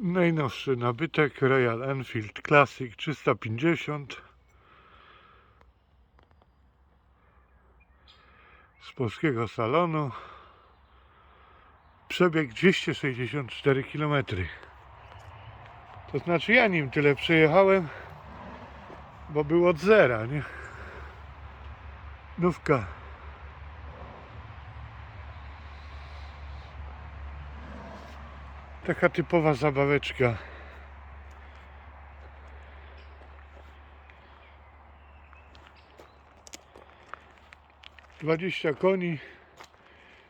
Najnowszy nabytek Royal Enfield Classic 350 z polskiego salonu. Przebieg 264 km. To znaczy ja nim tyle przejechałem, bo był od zera, nie? Nówka. Taka typowa zabaweczka. Dwadzieścia koni,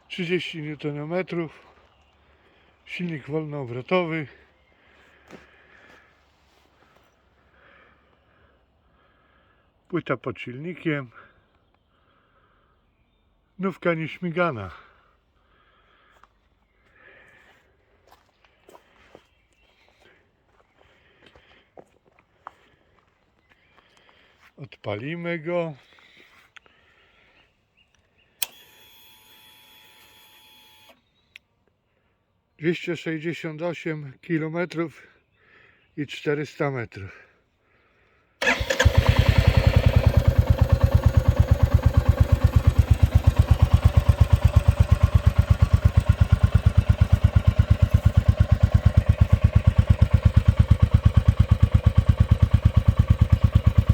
30 Nm, silnik wolnoobrotowy. Płyta pod silnikiem. Nówka nieśmigana. Odpalimy go. Dwieście sześćdziesiąt osiem kilometrów i czterysta metrów.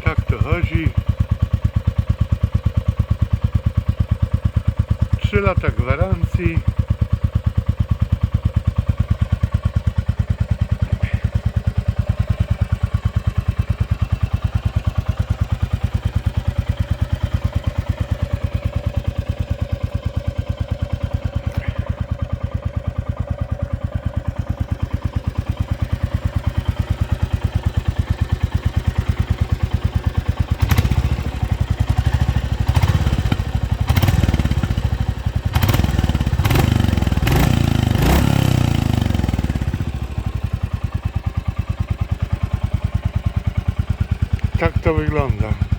Tak to chodzi. 3 lata gwarancji. Tak to wygląda.